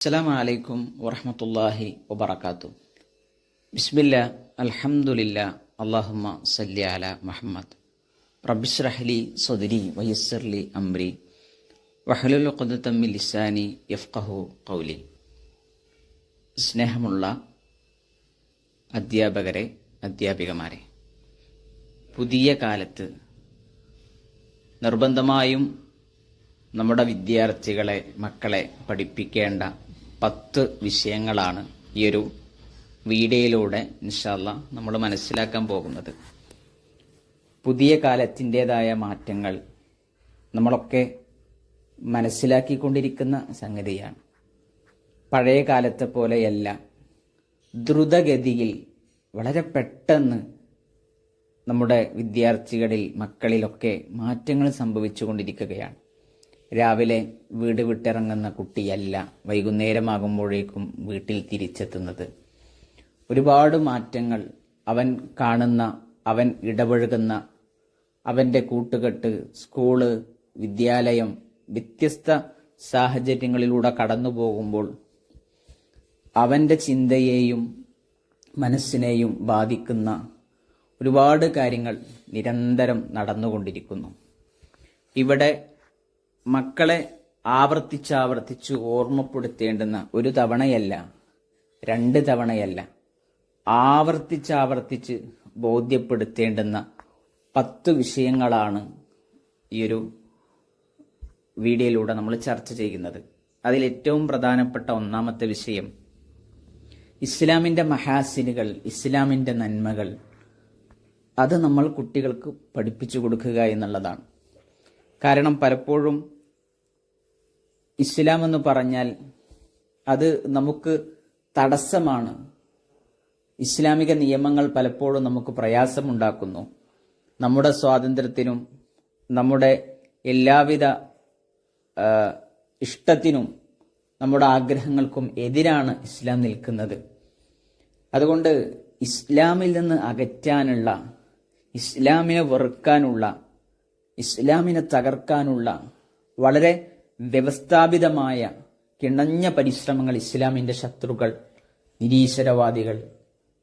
അസ്സലാം അലൈക്കും വറഹമത്തല്ലാഹി വബർക്കാത്തു ബിസ്മില്ല അൽഹംദുലില്ല അള്ളാഹുമ്മ സല്ലി അല മുഹമ്മദ്. റബിസ്രഹ്ലി സദരി വയസ്സർലി അംരി. വഹലുൽ ഖുദത്തമ്മി ലിസാനി യഫ്ഖഹു കൗലി സ്നേഹമുള്ള അധ്യാപകരെ അധ്യാപികമാരെ പുതിയ കാലത്ത് നിർബന്ധമായും നമ്മുടെ വിദ്യാർത്ഥികളെ മക്കളെ പഠിപ്പിക്കേണ്ട പത്ത് വിഷയങ്ങളാണ് ഈ ഒരു വീഡിയോയിലൂടെ ഇൻഷാല്ല നമ്മൾ മനസ്സിലാക്കാൻ പോകുന്നത്. പുതിയ കാലത്തിന്റെതായ മാറ്റങ്ങൾ നമ്മളൊക്കെ മനസ്സിലാക്കിക്കൊണ്ടിരിക്കുന്ന സംഗതിയാണ്. പഴയ കാലത്തെ പോലെയല്ല ദ്രുതഗതിയിൽ വളരെ പെട്ടെന്ന് നമ്മുടെ വിദ്യാർത്ഥികളിൽ മക്കളിലൊക്കെ മാറ്റങ്ങൾ സംഭവിച്ചുകൊണ്ടിരിക്കുകയാണ്. രാവിലെ വീട് വിട്ടിറങ്ങുന്ന കുട്ടിയല്ല. വൈകുന്നേരമാകുമ്പോഴേക്കും വീട്ടിൽ തിരിച്ചെത്തുന്നത്. ഒരുപാട് മാറ്റങ്ങൾ അവൻ കാണുന്ന അവൻ ഇടപഴകുന്ന അവന്റെ കൂട്ടുകെട്ട് സ്കൂൾ വിദ്യാലയം വ്യത്യസ്ത സാഹചര്യങ്ങളിലൂടെ കടന്നു പോകുമ്പോൾ അവന്റെ ചിന്തയെയും മനസ്സിനെയും ബാധിക്കുന്ന ഒരുപാട് കാര്യങ്ങൾ നിരന്തരം നടന്നുകൊണ്ടിരിക്കുന്നു. ഇവിടെ മക്കളെ ആവർത്തിച്ചാവർത്തിച്ച് ഓർമ്മപ്പെടുത്തേണ്ടുന്ന ഒരു തവണയല്ല രണ്ട് തവണയല്ല ആവർത്തിച്ചാവർത്തിച്ച് ബോധ്യപ്പെടുത്തേണ്ടുന്ന പത്ത് വിഷയങ്ങളാണ് ഈ ഒരു വീഡിയോയിലൂടെ നമ്മൾ ചർച്ച ചെയ്യുന്നത്. അതിൽ ഏറ്റവും പ്രധാനപ്പെട്ട ഒന്നാമത്തെ വിഷയം ഇസ്ലാമിന്റെ മഹാസിനുകൾ ഇസ്ലാമിന്റെ നന്മകൾ അത് നമ്മൾ കുട്ടികൾക്ക് പഠിപ്പിച്ചു കൊടുക്കുക എന്നുള്ളതാണ്. കാരണം പലപ്പോഴും ഇസ്ലാം എന്ന് പറഞ്ഞാൽ അത് നമുക്ക് തടസ്സമാണ്. ഇസ്ലാമിക നിയമങ്ങൾ പലപ്പോഴും നമുക്ക് പ്രയാസമുണ്ടാക്കുന്നു. നമ്മുടെ സ്വാതന്ത്ര്യത്തിനും നമ്മുടെ എല്ലാവിധ ഇഷ്ടത്തിനും നമ്മുടെ ആഗ്രഹങ്ങൾക്കും എതിരാണ് ഇസ്ലാം നിൽക്കുന്നത്. അതുകൊണ്ട് ഇസ്ലാമിൽ നിന്ന് അകറ്റാനുള്ള ഇസ്ലാമിനെ വെറുക്കാനുള്ള ഇസ്ലാമിനെ തകർക്കാനുള്ള വളരെ വ്യവസ്ഥാപിതമായ കിണഞ്ഞ പരിശ്രമങ്ങൾ ഇസ്ലാമിന്റെ ശത്രുക്കൾ നിരീശ്വരവാദികൾ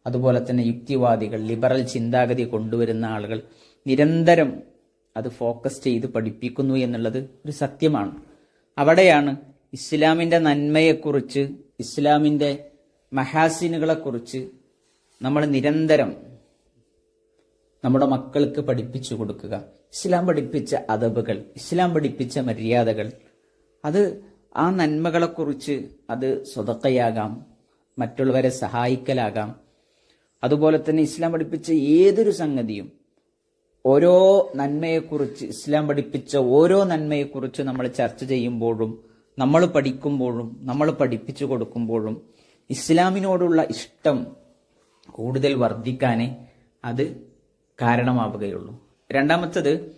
അതുപോലെ തന്നെ യുക്തിവാദികൾ ലിബറൽ ചിന്താഗതി കൊണ്ടുവരുന്ന ആളുകൾ നിരന്തരം അത് ഫോക്കസ് ചെയ്ത് പഠിപ്പിക്കുന്നു എന്നുള്ളത് ഒരു സത്യമാണ്. അവിടെയാണ് ഇസ്ലാമിന്റെ നന്മയെക്കുറിച്ച് ഇസ്ലാമിന്റെ മഹാസിനുകളെക്കുറിച്ച് നമ്മൾ നിരന്തരം നമ്മുടെ മക്കൾക്ക് പഠിപ്പിച്ചു കൊടുക്കുക. ഇസ്ലാം പഠിപ്പിച്ച അതബുകൾ ഇസ്ലാം പഠിപ്പിച്ച മര്യാദകൾ അത് ആ നന്മകളെക്കുറിച്ച് അത് സ്വതക്കയാകാം. മറ്റുള്ളവരെ സഹായിക്കലാകാം. അതുപോലെ തന്നെ ഇസ്ലാം പഠിപ്പിച്ച ഏതൊരു സംഗതിയും ഓരോ നന്മയെക്കുറിച്ച് ഇസ്ലാം പഠിപ്പിച്ച ഓരോ നന്മയെക്കുറിച്ച് നമ്മൾ ചർച്ച ചെയ്യുമ്പോഴും നമ്മൾ പഠിക്കുമ്പോഴും നമ്മൾ പഠിപ്പിച്ചു കൊടുക്കുമ്പോഴും ഇസ്ലാമിനോടുള്ള ഇഷ്ടം കൂടുതൽ വർദ്ധിക്കാനേ അത് കാരണമാവുകയുള്ളൂ. രണ്ടാമത്തത്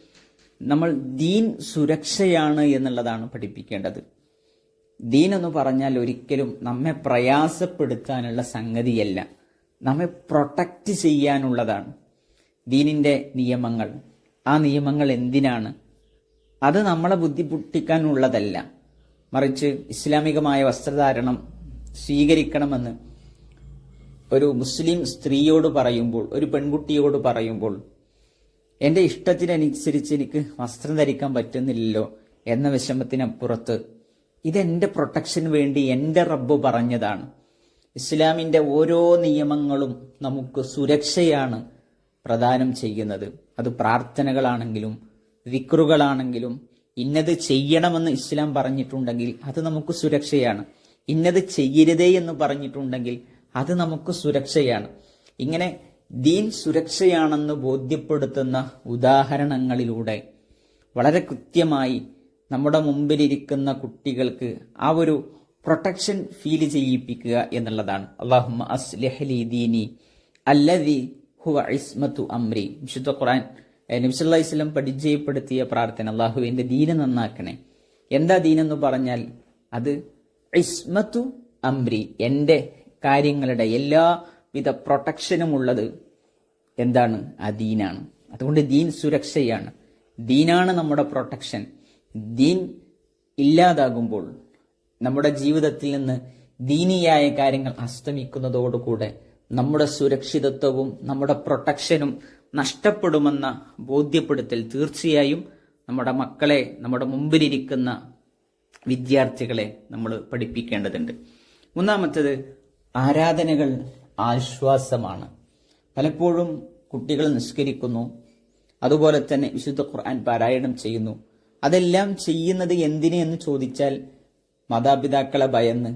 നമ്മൾ ദീൻ സുരക്ഷയാണ് എന്നുള്ളതാണ് പഠിപ്പിക്കേണ്ടത്. ദീൻ എന്ന് പറഞ്ഞാൽ ഒരിക്കലും നമ്മെ പ്രയാസപ്പെടുത്താനുള്ള സംഗതിയല്ല. നമ്മെ പ്രൊട്ടക്റ്റ് ചെയ്യാനുള്ളതാണ് ദീനിന്റെ നിയമങ്ങൾ. ആ നിയമങ്ങൾ എന്തിനാണ്? അത് നമ്മളെ ബുദ്ധിമുട്ടിക്കാനുള്ളതല്ല. മറിച്ച് ഇസ്ലാമികമായ വസ്ത്രധാരണം സ്വീകരിക്കണമെന്ന് ഒരു മുസ്ലിം സ്ത്രീയോട് പറയുമ്പോൾ ഒരു പെൺകുട്ടിയോട് പറയുമ്പോൾ എന്റെ ഇഷ്ടത്തിനനുസരിച്ച് എനിക്ക് വസ്ത്രം ധരിക്കാൻ പറ്റുന്നില്ലല്ലോ എന്ന വിഷമത്തിനപ്പുറത്ത് ഇതെന്റെ പ്രൊട്ടക്ഷന് വേണ്ടി എന്റെ റബ്ബ് പറഞ്ഞതാണ്. ഇസ്ലാമിന്റെ ഓരോ നിയമങ്ങളും നമുക്ക് സുരക്ഷയാണ് പ്രദാനം ചെയ്യുന്നത്. അത് പ്രാർത്ഥനകളാണെങ്കിലും വിക്രുകളാണെങ്കിലും ഇന്നത് ചെയ്യണമെന്ന് ഇസ്ലാം പറഞ്ഞിട്ടുണ്ടെങ്കിൽ അത് നമുക്ക് സുരക്ഷയാണ്. ഇന്നത് ചെയ്യരുതേ എന്ന് പറഞ്ഞിട്ടുണ്ടെങ്കിൽ അത് നമുക്ക് സുരക്ഷയാണ്. ഇങ്ങനെ ദീൻ സുരക്ഷയാണെന്ന് ബോധ്യപ്പെടുത്തുന്ന ഉദാഹരണങ്ങളിലൂടെ വളരെ കൃത്യമായി നമ്മുടെ മുമ്പിലിരിക്കുന്ന കുട്ടികൾക്ക് ആ ഒരു പ്രൊട്ടക്ഷൻ ഫീൽ ചെയ്യിപ്പിക്കുക എന്നുള്ളതാണ്. അള്ളാഹുമ്മ അസ്ലഹലി ദീനി അല്ലദി ഹുവ ഇസ്മത്തു അമ്രി വിശുദ്ധ ഖുറാൻ നബിസല്ലാ ഇസ്ലം പരിചയപ്പെടുത്തിയ പ്രാർത്ഥന അള്ളാഹു എന്റെ ദീന നന്നാക്കണേ. എന്താ ദീനെന്ന് പറഞ്ഞാൽ അത് ഇസ്മത്തു അമ്രി എന്റെ കാര്യങ്ങളുടെ എല്ലാവിധ പ്രൊട്ടക്ഷനും ഉള്ളത് എന്താണ്? ആ ദീനാണ്. അതുകൊണ്ട് ദീൻ സുരക്ഷയാണ്. ദീനാണ് നമ്മുടെ പ്രൊട്ടക്ഷൻ. ദീൻ ഇല്ലാതാകുമ്പോൾ നമ്മുടെ ജീവിതത്തിൽ നിന്ന് ദീനിയായ കാര്യങ്ങൾ അസ്തമിക്കുന്നതോടുകൂടെ നമ്മുടെ സുരക്ഷിതത്വവും നമ്മുടെ പ്രൊട്ടക്ഷനും നഷ്ടപ്പെടുമെന്ന ബോധ്യപ്പെടുത്തൽ തീർച്ചയായും നമ്മുടെ മക്കളെ നമ്മുടെ മുമ്പിലിരിക്കുന്ന വിദ്യാർത്ഥികളെ നമ്മൾ പഠിപ്പിക്കേണ്ടതുണ്ട്. മൂന്നാമത്തത് ആരാധനകൾ ആശ്വാസമാണ്. പലപ്പോഴും കുട്ടികൾ നിഷ്കരിക്കുന്നു അതുപോലെ തന്നെ വിശുദ്ധ ഖുർആൻ പാരായണം ചെയ്യുന്നു. അതെല്ലാം ചെയ്യുന്നത് എന്തിനു എന്ന് ചോദിച്ചാൽ മാതാപിതാക്കളെ ഭയന്ന്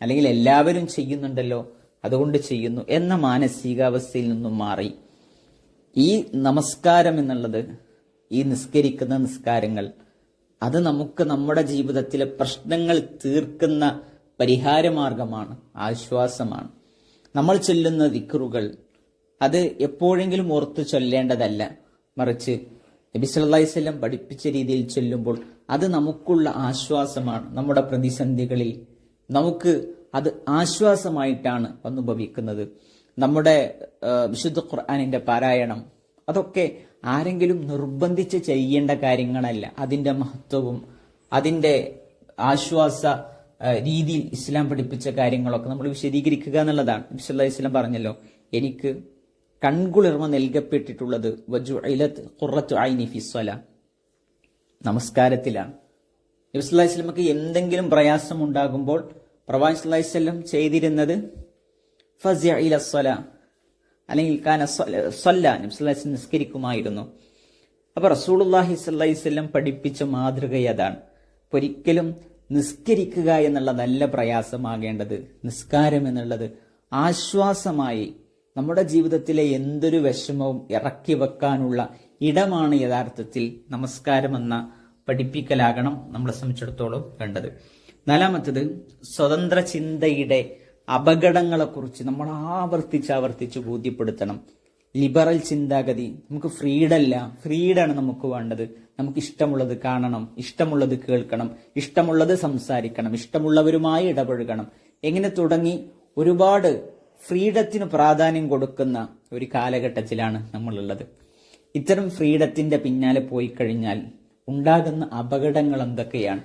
അല്ലെങ്കിൽ എല്ലാവരും ചെയ്യുന്നുണ്ടല്ലോ അതുകൊണ്ട് ചെയ്യുന്നു എന്ന മാനസികാവസ്ഥയിൽ നിന്നും മാറി. ഈ നമസ്കാരം എന്നുള്ളത് ഈ നിസ്കരിക്കുന്ന നിസ്കാരങ്ങൾ അത് നമുക്ക് നമ്മുടെ ജീവിതത്തിലെ പ്രശ്നങ്ങൾ തീർക്കുന്ന പരിഹാരമാർഗമാണ് ആശ്വാസമാണ്. നമ്മൾ ചൊല്ലുന്ന ദിക്റുകൾ അത് എപ്പോഴെങ്കിലും ഓർത്ത് ചൊല്ലേണ്ടതല്ല. മറിച്ച് നബി സല്ലല്ലാഹി വസല്ലം പഠിപ്പിച്ച രീതിയിൽ ചൊല്ലുമ്പോൾ അത് നമുക്കുള്ള ആശ്വാസമാണ്. നമ്മുടെ പ്രതിസന്ധികളിൽ നമുക്ക് അത് ആശ്വാസമായിട്ടാണ് അനുഭവിക്കുന്നത്. നമ്മുടെ വിശുദ്ധ ഖുർആാനിന്റെ പാരായണം അതൊക്കെ ആരെങ്കിലും നിർബന്ധിച്ച് ചെയ്യേണ്ട കാര്യങ്ങളല്ല. അതിന്റെ മഹത്വവും അതിന്റെ ആശ്വാസ രീതിയിൽ ഇസ്ലാം പഠിപ്പിച്ച കാര്യങ്ങളൊക്കെ നമ്മൾ വിശദീകരിക്കുക എന്നുള്ളതാണ്. നബി ഇസ്ലാം വസല്ലം പറഞ്ഞല്ലോ എനിക്ക് കൺകുളിർമ നൽകപ്പെട്ടിട്ടുള്ളത് വജുഇലത്ത് ഖുറത്തു ഐനി ഫിസ്വല നമസ്കാരത്തിലാണ്. നബിസ്വല്ലാ വസല്ലമക്ക് എന്തെങ്കിലും പ്രയാസം ഉണ്ടാകുമ്പോൾ അലൈഹി വസല്ലം ചെയ്തിരുന്നത് ഫസ്യ ഇല അല്ലെങ്കിൽ കാന സ്വല- സ്വല്ല നബി സല്ലല്ലാഹു നിസ്കരിക്കുമായിരുന്നു. അപ്പൊ റസൂലുള്ളാഹി അള്ളാഹി വസല്ലം പഠിപ്പിച്ച മാതൃക അതാണ് അപ്പൊ ഒരിക്കലും നിസ്കരിക്കുക എന്നുള്ള നല്ല പ്രയാസമാകേണ്ടത് നിസ്കാരം എന്നുള്ളത് ആശ്വാസമായി നമ്മുടെ ജീവിതത്തിലെ എന്തൊരു വിഷമവും ഇറക്കി വെക്കാനുള്ള ഇടമാണ് യഥാർത്ഥത്തിൽ നമസ്കാരം എന്ന പഠിപ്പിക്കലാകണം നമ്മളെ സംബന്ധിച്ചിടത്തോളം വേണ്ടത്. നാലാമത്തത് സ്വതന്ത്ര ചിന്തയുടെ അപകടങ്ങളെക്കുറിച്ച് നമ്മൾ ആവർത്തിച്ച് ആവർത്തിച്ച് ബോധ്യപ്പെടുത്തണം. ലിബറൽ ചിന്താഗതി. നമുക്ക് ഫ്രീഡല്ല. ഫ്രീഡാണ് നമുക്ക് വേണ്ടത്. നമുക്ക് ഇഷ്ടമുള്ളത് കാണണം. ഇഷ്ടമുള്ളത് കേൾക്കണം. ഇഷ്ടമുള്ളത് സംസാരിക്കണം. ഇഷ്ടമുള്ളവരുമായി ഇടപഴകണം. എങ്ങനെ തുടങ്ങി? ഒരുപാട് ഫ്രീഡത്തിന് പ്രാധാന്യം കൊടുക്കുന്ന ഒരു കാലഘട്ടത്തിലാണ് നമ്മളുള്ളത്. ഇത്തരം ഫ്രീഡത്തിന്റെ പിന്നാലെ പോയി കഴിഞ്ഞാൽ ഉണ്ടാകുന്ന അപകടങ്ങൾ എന്തൊക്കെയാണ്?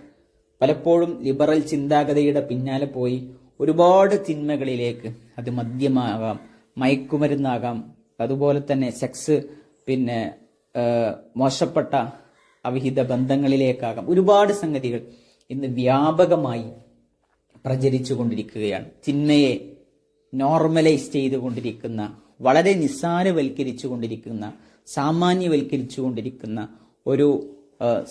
പലപ്പോഴും ലിബറൽ ചിന്താഗതിയുടെ പിന്നാലെ പോയി ഒരുപാട് തിന്മകളിലേക്ക് അത് മദ്യമാകാം മയക്കുമരുന്നാകാം അതുപോലെ തന്നെ സെക്സ് പിന്നെ മോശപ്പെട്ട അവിഹിത ബന്ധങ്ങളിലേക്കാകാം. ഒരുപാട് സംഗതികൾ ഇന്ന് വ്യാപകമായി പ്രചരിച്ചു കൊണ്ടിരിക്കുകയാണ്. തിന്മയെ നോർമലൈസ് ചെയ്തുകൊണ്ടിരിക്കുന്ന വളരെ നിസ്സാരവൽക്കരിച്ചു കൊണ്ടിരിക്കുന്ന സാമാന്യവൽക്കരിച്ചു കൊണ്ടിരിക്കുന്ന ഒരു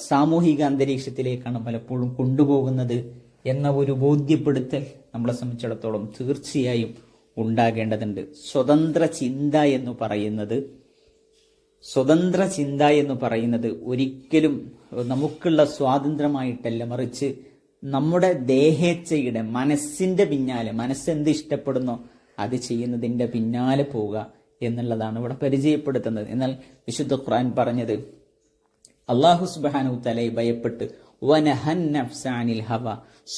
സാമൂഹിക അന്തരീക്ഷത്തിലേക്കാണ് പലപ്പോഴും കൊണ്ടുപോകുന്നത് എന്ന ഒരു ബോധ്യപ്പെടുത്തൽ നമ്മളെ സംബന്ധിച്ചിടത്തോളം തീർച്ചയായും ഉണ്ടാകേണ്ടതുണ്ട്. സ്വതന്ത്ര ചിന്ത എന്ന് പറയുന്നത് സ്വതന്ത്ര ചിന്ത എന്ന് പറയുന്നത് ഒരിക്കലും നമുക്കുള്ള സ്വാതന്ത്ര്യമായിട്ടല്ല. മറിച്ച് നമ്മുടെ ദേഹേച്ഛയുടെ മനസ്സിന്റെ പിന്നാലെ മനസ്സെന്ത് ഇഷ്ടപ്പെടുന്നോ അത് ചെയ്യുന്നതിന്റെ പിന്നാലെ പോവുക എന്നുള്ളതാണ് ഇവിടെ പരിചയപ്പെടുത്തുന്നത്. എന്നാൽ വിശുദ്ധ ഖുർആൻ പറഞ്ഞത് അള്ളാഹു സുബാനു തലയെ ഭയപ്പെട്ട് വനഹൻ ഹവ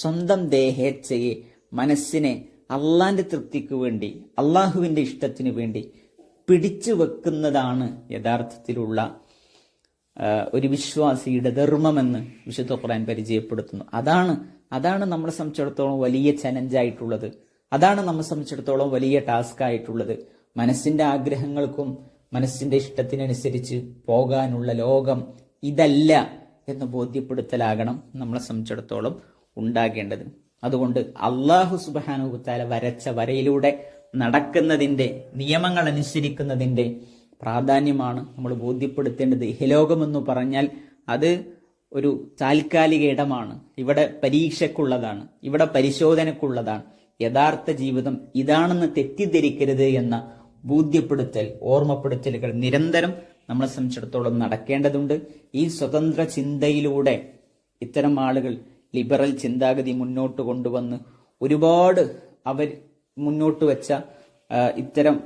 സ്വന്തം ദേഹേച്ഛയെ മനസ്സിനെ അള്ളാന്റെ തൃപ്തിക്ക് വേണ്ടി അള്ളാഹുവിന്റെ ഇഷ്ടത്തിന് വേണ്ടി പിടിച്ചു വെക്കുന്നതാണ് യഥാർത്ഥത്തിലുള്ള ഒരു വിശ്വാസിയുടെ ധർമ്മമെന്ന് വിശുദ്ധ ഖുർആൻ പരിചയപ്പെടുത്തുന്നു. അതാണ് അതാണ് നമ്മളെ സംബന്ധിച്ചിടത്തോളം വലിയ ചലഞ്ചായിട്ടുള്ളത്. അതാണ് നമ്മെ സംബന്ധിച്ചിടത്തോളം വലിയ ടാസ്ക് ആയിട്ടുള്ളത് മനസ്സിന്റെ ആഗ്രഹങ്ങൾക്കും മനസ്സിന്റെ ഇഷ്ടത്തിനനുസരിച്ച് പോകാനുള്ള ലോകം ഇതല്ല എന്ന് ബോധ്യപ്പെടുത്തലാകണം നമ്മളെ സംബന്ധിച്ചിടത്തോളം ഉണ്ടാകേണ്ടത്. അതുകൊണ്ട് അള്ളാഹു സുബാനുഹുത്താല വരച്ച വരയിലൂടെ നടക്കുന്നതിന്റെ നിയമങ്ങൾ അനുസരിക്കുന്നതിന്റെ പ്രാധാന്യമാണ് നമ്മൾ ബോധ്യപ്പെടുത്തേണ്ടത്. ഇഹലോകമെന്ന് പറഞ്ഞാൽ അത് ഒരു താൽക്കാലിക ഇടമാണ്. ഇവിടെ പരീക്ഷക്കുള്ളതാണ് ഇവിടെ പരിശോധനക്കുള്ളതാണ് യഥാർത്ഥ ജീവിതം ഇതാണെന്ന് തെറ്റിദ്ധരിക്കരുത് എന്ന ബോധ്യപ്പെടുത്തൽ ഓർമ്മപ്പെടുത്തലുകൾ നിരന്തരം നമ്മളെ സംബന്ധിച്ചിടത്തോളം നടക്കേണ്ടതുണ്ട്. ഈ സ്വതന്ത്ര ചിന്തയിലൂടെ ഇത്തരം ആളുകൾ ലിബറൽ ചിന്താഗതി മുന്നോട്ട് കൊണ്ടുവന്ന് ഒരുപാട് അവർ മുന്നോട്ട് വെച്ച ഇത്തരം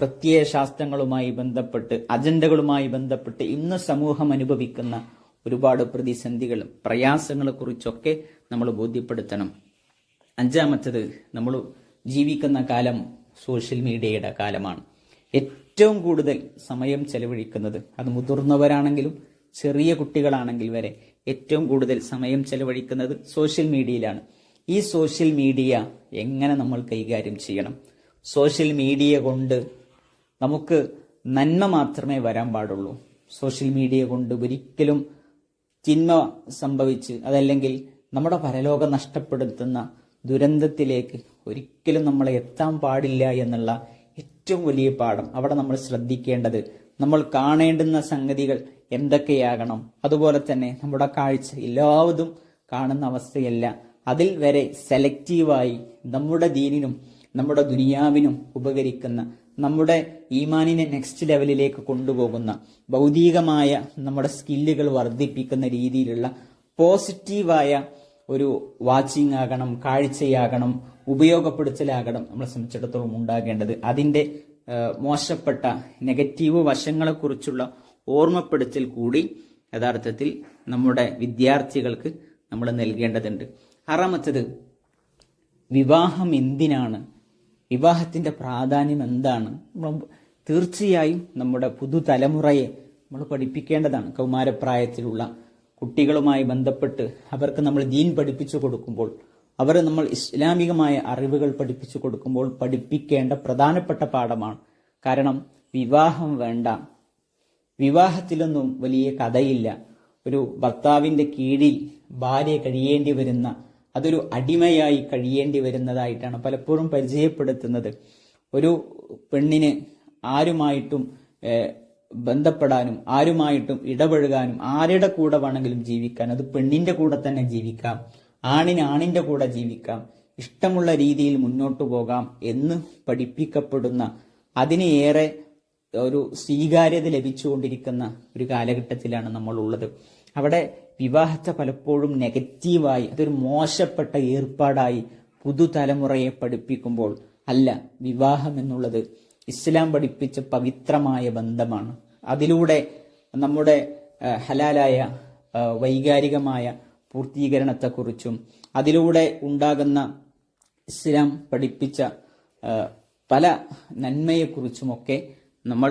പ്രത്യയ ശാസ്ത്രങ്ങളുമായി ബന്ധപ്പെട്ട് അജണ്ടകളുമായി ബന്ധപ്പെട്ട് ഇന്ന് സമൂഹം അനുഭവിക്കുന്ന ഒരുപാട് പ്രതിസന്ധികളും പ്രയാസങ്ങളെ കുറിച്ചൊക്കെ നമ്മൾ ബോധ്യപ്പെടുത്തണം. അഞ്ചാമത്തത് നമ്മൾ ജീവിക്കുന്ന കാലം സോഷ്യൽ മീഡിയയുടെ കാലമാണ്. ഏറ്റവും കൂടുതൽ സമയം ചെലവഴിക്കുന്നത് അത് മുതിർന്നവരാണെങ്കിലും ചെറിയ കുട്ടികളാണെങ്കിൽ വരെ ഏറ്റവും കൂടുതൽ സമയം ചെലവഴിക്കുന്നത് സോഷ്യൽ മീഡിയയിലാണ്. ഈ സോഷ്യൽ മീഡിയ എങ്ങനെ നമ്മൾ കൈകാര്യം ചെയ്യണം? സോഷ്യൽ മീഡിയ കൊണ്ട് നമുക്ക് നന്മ മാത്രമേ വരാൻ പാടുള്ളൂ. സോഷ്യൽ മീഡിയ കൊണ്ട് ഒരിക്കലും തിന്മ സംഭവിച്ച് അതല്ലെങ്കിൽ നമ്മുടെ പരലോകം നഷ്ടപ്പെടുത്തുന്ന ദുരന്തത്തിലേക്ക് ഒരിക്കലും നമ്മളെ എത്താൻ പാടില്ല എന്നുള്ള ഏറ്റവും വലിയ പാഠം അവിടെ നമ്മൾ ശ്രദ്ധിക്കേണ്ടത് നമ്മൾ കാണേണ്ടുന്ന സംഗതികൾ എന്തൊക്കെയാകണം? അതുപോലെ തന്നെ നമ്മുടെ കാഴ്ച എല്ലാവതും കാണുന്ന അവസ്ഥയല്ല. അതിൽ വരെ സെലക്റ്റീവായി നമ്മുടെ ദീനിനും നമ്മുടെ ദുനിയാവിനും ഉപകരിക്കുന്ന നമ്മുടെ ഈമാനിനെ നെക്സ്റ്റ് ലെവലിലേക്ക് കൊണ്ടുപോകുന്ന ഭൗതികമായ നമ്മുടെ സ്കില്ലുകൾ വർദ്ധിപ്പിക്കുന്ന രീതിയിലുള്ള പോസിറ്റീവായ ഒരു വാച്ചിങ് ആകണം കാഴ്ചയാകണം ഉപയോഗപ്പെടുത്തലാകണം നമ്മളെ സംബന്ധിച്ചിടത്തോളം ഉണ്ടാകേണ്ടത്. അതിന്റെ ആ, മോശപ്പെട്ട നെഗറ്റീവ് വശങ്ങളെക്കുറിച്ചുള്ള ഓർമ്മപ്പെടുത്തൽ കൂടി യഥാർത്ഥത്തിൽ നമ്മുടെ വിദ്യാർത്ഥികൾക്ക് നമ്മൾ നൽകേണ്ടതുണ്ട്. ആറാമത്തത് വിവാഹം എന്തിനാണ്? വിവാഹത്തിന്റെ പ്രാധാന്യം എന്താണ്? തീർച്ചയായും നമ്മുടെ പുതുതലമുറയെ നമ്മൾ പഠിപ്പിക്കേണ്ടതാണ്. കൗമാരപ്രായത്തിലുള്ള കുട്ടികളുമായി ബന്ധപ്പെട്ട് അവർക്ക് നമ്മൾ ദീൻ പഠിപ്പിച്ചു കൊടുക്കുമ്പോൾ അവർ നമ്മൾ ഇസ്ലാമികമായ അറിവുകൾ പഠിപ്പിച്ചു കൊടുക്കുമ്പോൾ പഠിപ്പിക്കേണ്ട പ്രധാനപ്പെട്ട പാഠമാണ്. കാരണം വിവാഹം വേണ്ട. വിവാഹത്തിലൊന്നും വലിയ കഥയില്ല. ഒരു ഭർത്താവിന്റെ കീഴിൽ ഭാര്യ കഴിയേണ്ടി വരുന്ന അതൊരു അടിമയായി കഴിയേണ്ടി വരുന്നതായിട്ടാണ് പലപ്പോഴും പരിചയപ്പെടുത്തുന്നത്. ഒരു പെണ്ണിന് ആരുമായിട്ടും ബന്ധപ്പെടാനും ആരുമായിട്ടും ഇടപഴകാനും ആരുടെ കൂടെ വേണമെങ്കിലും ജീവിക്കാൻ അത് പെണ്ണിന്റെ കൂടെ തന്നെ ജീവിക്കാം. ആണിന് ആണിന്റെ കൂടെ ജീവിക്കാം. ഇഷ്ടമുള്ള രീതിയിൽ മുന്നോട്ടു പോകാം എന്ന് പഠിപ്പിക്കപ്പെടുന്ന അതിന് ഏറെ ഒരു സ്വീകാര്യത ലഭിച്ചുകൊണ്ടിരിക്കുന്ന ഒരു കാലഘട്ടത്തിലാണ് നമ്മൾ ഉള്ളത് അവിടെ വിവാഹത്തെ പലപ്പോഴും നെഗറ്റീവായി അതൊരു മോശപ്പെട്ട ഏർപ്പാടായി പുതുതലമുറയെ പഠിപ്പിക്കുമ്പോൾ അല്ല വിവാഹം എന്നുള്ളത് ഇസ്ലാം പഠിപ്പിച്ച പവിത്രമായ ബന്ധമാണ്. അതിലൂടെ നമ്മുടെ ഹലാലായ വൈകാരികമായ പൂർത്തീകരണത്തെക്കുറിച്ചും അതിലൂടെ ഉണ്ടാകുന്ന ഇസ്ലാം പഠിപ്പിച്ച പല നന്മയെക്കുറിച്ചുമൊക്കെ നമ്മൾ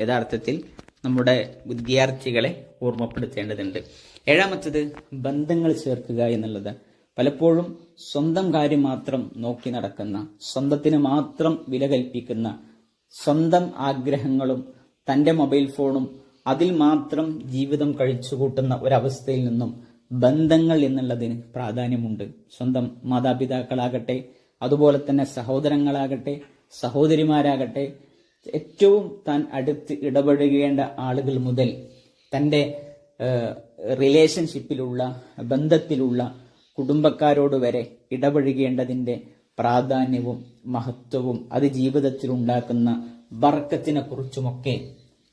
യഥാർത്ഥത്തിൽ നമ്മുടെ വിദ്യാർത്ഥികളെ ഓർമ്മപ്പെടുത്തേണ്ടതുണ്ട്. ഏഴാമത്തത് ബന്ധങ്ങൾ ചേർക്കുക എന്നുള്ളത്. പലപ്പോഴും സ്വന്തം കാര്യം മാത്രം നോക്കി നടക്കുന്ന സ്വന്തത്തിന് മാത്രം വില കൽപ്പിക്കുന്ന സ്വന്തം ആഗ്രഹങ്ങളും തന്റെ മൊബൈൽ ഫോണും അതിൽ മാത്രം ജീവിതം കഴിച്ചുകൂട്ടുന്ന ഒരവസ്ഥയിൽ നിന്നും ബന്ധങ്ങൾ എന്നുള്ളതിന് പ്രാധാന്യമുണ്ട്. സ്വന്തം മാതാപിതാക്കളാകട്ടെ അതുപോലെ തന്നെ സഹോദരങ്ങളാകട്ടെ സഹോദരിമാരാകട്ടെ ഏറ്റവും താൻ അടുത്ത് ഇടപഴകേണ്ട ആളുകൾ മുതൽ തന്റെ റിലേഷൻഷിപ്പിലുള്ള ബന്ധത്തിലുള്ള കുടുംബക്കാരോട് വരെ ഇടപഴകേണ്ടതിന്റെ പ്രാധാന്യവും മഹത്വവും അത് ജീവിതത്തിൽ ഉണ്ടാക്കുന്ന ബർക്കത്തിനെ കുറിച്ചുമൊക്കെ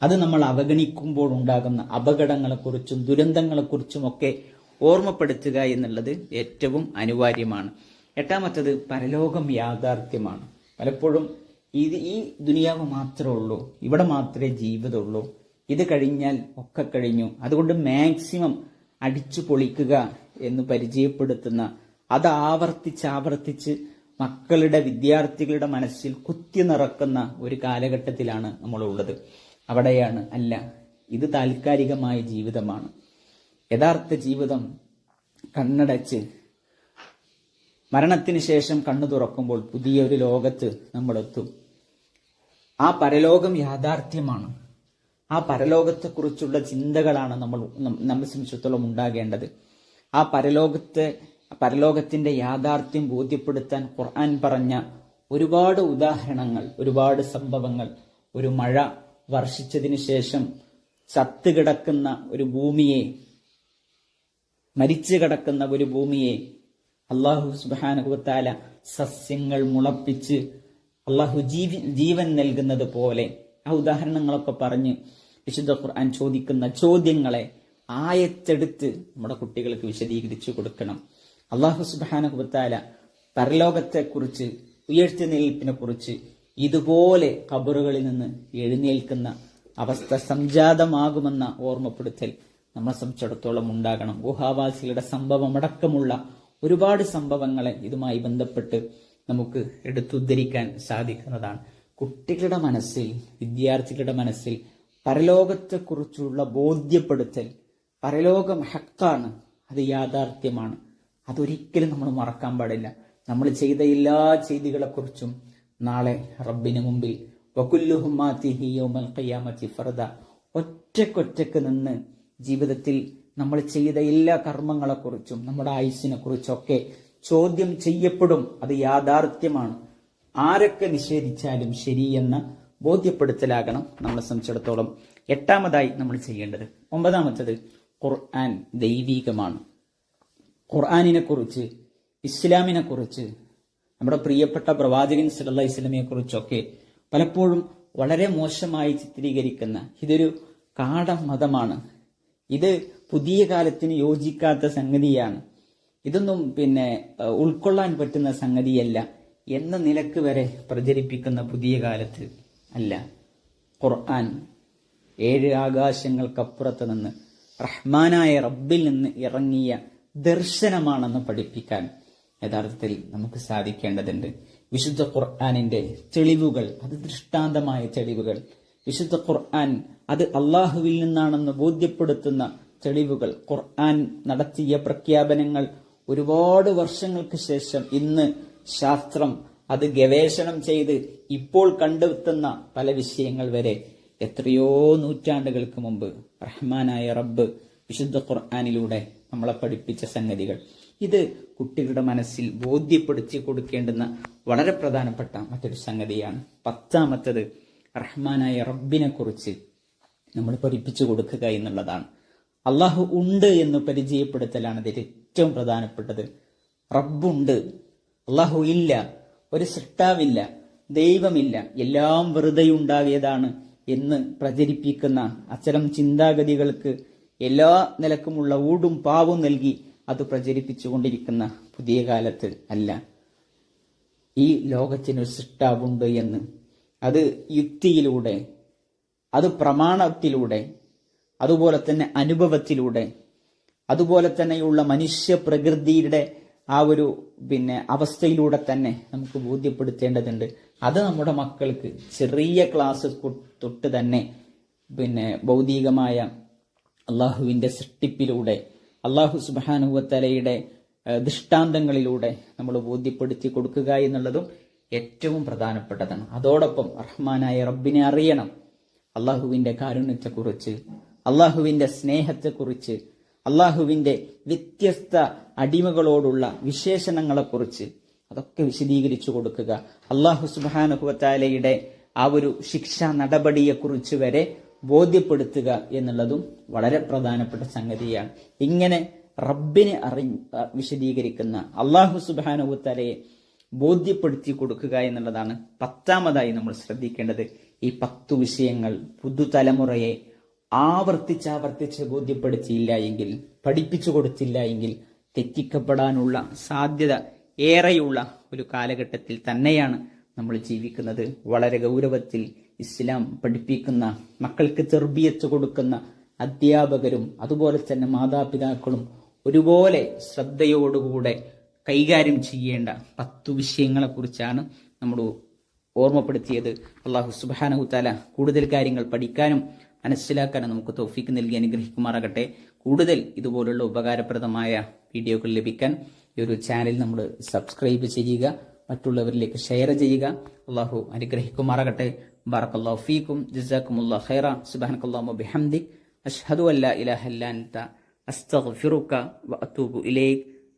അത് നമ്മൾ അവഗണിക്കുമ്പോൾ ഉണ്ടാകുന്ന അപകടങ്ങളെക്കുറിച്ചും ദുരന്തങ്ങളെക്കുറിച്ചുമൊക്കെ ഓർമ്മപ്പെടുത്തുക എന്നുള്ളത് ഏറ്റവും അനിവാര്യമാണ്. എട്ടാമത്തത് പരലോകം യാഥാർത്ഥ്യമാണ്. പലപ്പോഴും ഇത് ഈ ദുനിയാവ് മാത്രമേ ഉള്ളൂ ഇവിടെ മാത്രമേ ജീവിതമുള്ളൂ. ഇത് കഴിഞ്ഞാൽ ഒക്കെ കഴിഞ്ഞു. അതുകൊണ്ട് മാക്സിമം അടിച്ചു പൊളിക്കുക എന്ന് പരിചയപ്പെടുത്തുന്ന അത് ആവർത്തിച്ച് ആവർത്തിച്ച് മക്കളുടെ വിദ്യാർത്ഥികളുടെ മനസ്സിൽ കുത്തി നിറക്കുന്ന ഒരു കാലഘട്ടത്തിലാണ് നമ്മളുള്ളത്. അവിടെയാണ് അല്ല ഇത് താൽക്കാലികമായ ജീവിതമാണ്. യഥാർത്ഥ ജീവിതം കണ്ണടച്ച് മരണത്തിന് ശേഷം കണ്ണു തുറക്കുമ്പോൾ പുതിയൊരു ലോകത്ത് നമ്മളെത്തും. ആ പരലോകം യാഥാർത്ഥ്യമാണ്. ആ പരലോകത്തെക്കുറിച്ചുള്ള ചിന്തകളാണ് നമ്മൾ നമ്മെ സംബന്ധിച്ചിടത്തോളം ഉണ്ടാകേണ്ടത്. ആ പരലോകത്തെ പരലോകത്തിന്റെ യാഥാർത്ഥ്യം ബോധ്യപ്പെടുത്താൻ ഖുർആൻ പറഞ്ഞ ഒരുപാട് ഉദാഹരണങ്ങൾ ഒരുപാട് സംഭവങ്ങൾ ഒരു മഴ വർഷിച്ചതിന് ശേഷം ചത്തുകിടക്കുന്ന ഒരു ഭൂമിയെ മരിച്ചു കിടക്കുന്ന ഒരു ഭൂമിയെ അള്ളാഹു സുബാനുഭവത്താല സസ്യങ്ങൾ മുളപ്പിച്ച് അള്ളാഹു ജീവി ജീവൻ നൽകുന്നത് പോലെ. ആ ഉദാഹരണങ്ങളൊക്കെ പറഞ്ഞ് വിശുദ്ധ ഖുർആൻ ചോദിക്കുന്ന ചോദ്യങ്ങളെ ആയത്തെടുത്ത് നമ്മുടെ കുട്ടികൾക്ക് വിശദീകരിച്ചു കൊടുക്കണം. അള്ളാഹു സുബാനുഭവത്താല പരലോകത്തെക്കുറിച്ച് ഉയർത്തെഴുന്നേൽപ്പിനെ കുറിച്ച് ഇതുപോലെ കബറുകളിൽ നിന്ന് എഴുന്നേൽക്കുന്ന അവസ്ഥ സംജാതമാകുമെന്ന ഓർമ്മപ്പെടുത്തൽ നമ്മളെ സംബന്ധിച്ചിടത്തോളം ഉണ്ടാകണം. ഗുഹാവാസികളുടെ സംഭവം അടക്കമുള്ള ഒരുപാട് സംഭവങ്ങളെ ഇതുമായി ബന്ധപ്പെട്ട് നമുക്ക് എടുത്തുദ്ധരിക്കാൻ സാധിക്കുന്നതാണ്. കുട്ടികളുടെ മനസ്സിൽ വിദ്യാർത്ഥികളുടെ മനസ്സിൽ പരലോകത്തെക്കുറിച്ചുള്ള ബോധ്യപ്പെടുത്തൽ പരലോകം ഹക്കാണ് അത് യാഥാർത്ഥ്യമാണ്. അതൊരിക്കലും നമ്മൾ മറക്കാൻ പാടില്ല. നമ്മൾ ചെയ്ത എല്ലാ ചെയ്തികളെക്കുറിച്ചും നാളെ റബ്ബിന് മുമ്പിൽ ഒറ്റക്കൊറ്റക്ക് നിന്ന് ജീവിതത്തിൽ നമ്മൾ ചെയ്ത എല്ലാ കർമ്മങ്ങളെക്കുറിച്ചും നമ്മുടെ ആയുസിനെ കുറിച്ചൊക്കെ ചോദ്യം ചെയ്യപ്പെടും. അത് യാഥാർത്ഥ്യമാണ്. ആരൊക്കെ നിഷേധിച്ചാലും ശരിയെന്ന ബോധ്യപ്പെടുത്തലാകണം നമ്മളെ സംബന്ധിച്ചിടത്തോളം. എട്ടാമതായി നമ്മൾ ചെയ്യേണ്ടത് ഒമ്പതാമത്തത് ഖുർആൻ ദൈവീകമാണ്. ഖുർആാനിനെ കുറിച്ച് ഇസ്ലാമിനെ കുറിച്ച് നമ്മുടെ പ്രിയപ്പെട്ട പ്രവാചകൻ സല്ല വസല്ലമയെ കുറിച്ചൊക്കെ പലപ്പോഴും വളരെ മോശമായി ചിത്രീകരിക്കുന്ന ഇതൊരു കാട മതമാണ് ഇത് പുതിയ കാലത്തിന് യോജിക്കാത്ത സംഗതിയാണ്. ഇതൊന്നും പിന്നെ ഉൾക്കൊള്ളാൻ പറ്റുന്ന സംഗതിയല്ല എന്ന നിലയ്ക്ക് വരെ പ്രചരിപ്പിക്കുന്ന പുതിയ കാലത്ത് അല്ല. ഖുർആൻ ഏഴ് ആകാശങ്ങൾക്കപ്പുറത്ത് നിന്ന് റഹ്മാനായ റബ്ബിൽ നിന്ന് ഇറങ്ങിയ ദർശനമാണെന്ന് പഠിപ്പിക്കാൻ യഥാർത്ഥത്തിൽ നമുക്ക് സാധിക്കേണ്ടതുണ്ട്. വിശുദ്ധ ഖുർആാനിന്റെ തെളിവുകൾ അത് ദൃഷ്ടാന്തമായ തെളിവുകൾ വിശുദ്ധ ഖുർആൻ അത് അള്ളാഹുവിൽ നിന്നാണെന്ന് ബോധ്യപ്പെടുത്തുന്ന തെളിവുകൾ. ഖുർആൻ നടത്തിയ പ്രഖ്യാപനങ്ങൾ ഒരുപാട് വർഷങ്ങൾക്ക് ശേഷം ഇന്ന് ശാസ്ത്രം അത് ഗവേഷണം ചെയ്ത് ഇപ്പോൾ കണ്ടെത്തുന്ന പല വിഷയങ്ങൾ വരെ എത്രയോ നൂറ്റാണ്ടുകൾക്ക് മുമ്പ് റഹ്മാനായ റബ്ബ് വിശുദ്ധ ഖുർആാനിലൂടെ നമ്മളെ പഠിപ്പിച്ച സംഗതികൾ. ഇത് കുട്ടികളുടെ മനസ്സിൽ ബോധ്യപ്പെടുത്തി കൊടുക്കേണ്ടുന്ന വളരെ പ്രധാനപ്പെട്ട മറ്റൊരു സംഗതിയാണ്. പത്താമത്തത് റഹ്മാനായ റബ്ബിനെക്കുറിച്ച് നമ്മൾ പഠിപ്പിച്ചു കൊടുക്കുക എന്നുള്ളതാണ്. അള്ളാഹു ഉണ്ട് എന്ന് പരിചയപ്പെടുത്തലാണ് ഇതിൽ ഏറ്റവും പ്രധാനപ്പെട്ടത്. റബ്ബുണ്ട്. അള്ളാഹു ഇല്ല. ഒരു സൃഷ്ടാവില്ല. ദൈവമില്ല. എല്ലാം വെറുതെ ഉണ്ടാകിയതാണ് എന്ന് പ്രചരിപ്പിക്കുന്ന അച്ചരം ചിന്താഗതികൾക്ക് എല്ലാ നിലക്കുമുള്ള ഊടും പാവും നൽകി അത് പ്രചരിപ്പിച്ചുകൊണ്ടിരിക്കുന്ന പുതിയ കാലത്ത് അല്ല. ഈ ലോകത്തിനൊരു സൃഷ്ടാവുണ്ട് എന്ന് അത് യുക്തിയിലൂടെ അത് പ്രമാണത്തിലൂടെ അതുപോലെ തന്നെ അനുഭവത്തിലൂടെ അതുപോലെ തന്നെയുള്ള മനുഷ്യ പ്രകൃതിയുടെ ആ ഒരു പിന്നെ അവസ്ഥയിലൂടെ തന്നെ നമുക്ക് ബോധ്യപ്പെടുത്തേണ്ടതുണ്ട്. അത് നമ്മുടെ മക്കൾക്ക് ചെറിയ ക്ലാസ് തൊട്ട് തന്നെ പിന്നെ ഭൗതികമായ അള്ളാഹുവിന്റെ സൃഷ്ടിപ്പിലൂടെ അള്ളാഹു സുബാനുവത്തലയുടെ ദൃഷ്ടാന്തങ്ങളിലൂടെ നമ്മൾ ബോധ്യപ്പെടുത്തി കൊടുക്കുക എന്നുള്ളതും ഏറ്റവും പ്രധാനപ്പെട്ടതാണ്. അതോടൊപ്പം റഹ്മാനായ റബ്ബിനെ അറിയണം. അള്ളാഹുവിന്റെ കാരുണ്യത്തെക്കുറിച്ച് അള്ളാഹുവിന്റെ സ്നേഹത്തെക്കുറിച്ച് അള്ളാഹുവിന്റെ വ്യത്യസ്ത അടിമകളോടുള്ള വിശേഷണങ്ങളെക്കുറിച്ച് അതൊക്കെ വിശദീകരിച്ചു കൊടുക്കുക. അള്ളാഹു സുബാനുഹുവത്താലയുടെ ആ ഒരു ശിക്ഷാ നടപടിയെക്കുറിച്ച് വരെ ബോധ്യപ്പെടുത്തുക എന്നുള്ളതും വളരെ പ്രധാനപ്പെട്ട സംഗതിയാണ്. ഇങ്ങനെ റബ്ബിനെ അറി വിശദീകരിക്കുന്ന അള്ളാഹു സുബാനുഹുത്തലയെ ബോധ്യപ്പെടുത്തി കൊടുക്കുക എന്നുള്ളതാണ് പത്താമതായി നമ്മൾ ശ്രദ്ധിക്കേണ്ടത്. ഈ പത്തു വിഷയങ്ങൾ പുതുതലമുറയെ ആവർത്തിച്ചാവർത്തിച്ച് ബോധ്യപ്പെടുത്തിയില്ല എങ്കിൽ പഠിപ്പിച്ചു കൊടുത്തില്ല എങ്കിൽ തെറ്റിക്കപ്പെടാനുള്ള സാധ്യത ഏറെയുള്ള ഒരു കാലഘട്ടത്തിൽ തന്നെയാണ് നമ്മൾ ജീവിക്കുന്നത്. വളരെ ഗൗരവത്തിൽ ഇസ്ലാം പഠിപ്പിക്കുന്ന മക്കൾക്ക് തെർബിയത്ത് കൊടുക്കുന്ന അധ്യാപകരും അതുപോലെ തന്നെ മാതാപിതാക്കളും ഒരുപോലെ ശ്രദ്ധയോടുകൂടെ കൈകാര്യം ചെയ്യേണ്ട പത്തു വിഷയങ്ങളെക്കുറിച്ചാണ് നമ്മൾ ഓർമ്മപ്പെടുത്തിയത്. അള്ളാഹു സുബാനഹുത്താല കൂടുതൽ കാര്യങ്ങൾ പഠിക്കാനും മനസ്സിലാക്കാനും നമുക്ക് തോഫിക്ക് നൽകി അനുഗ്രഹിക്കുമാറാകട്ടെ. കൂടുതൽ ഇതുപോലുള്ള ഉപകാരപ്രദമായ വീഡിയോകൾ ലഭിക്കാൻ ഈ ഒരു ചാനൽ നമ്മൾ സബ്സ്ക്രൈബ് ചെയ്യുക മറ്റുള്ളവരിലേക്ക് ഷെയർ ചെയ്യുക. അള്ളാഹു അനുഗ്രഹിക്കുമാറാകട്ടെ. ബാറക്കല്ലാഹു ഫീക്കും. ജസാക്കുമുല്ലാ ഖൈറ. സുബ്ഹാനക്കല്ലാഹു ബിഹംദിക്. അഷ്ഹദു അല്ലാ ഇലാഹ ഇല്ലാ അൻത. അസ്തഗ്ഫിറുക വഅതൂബു ഇലൈക്.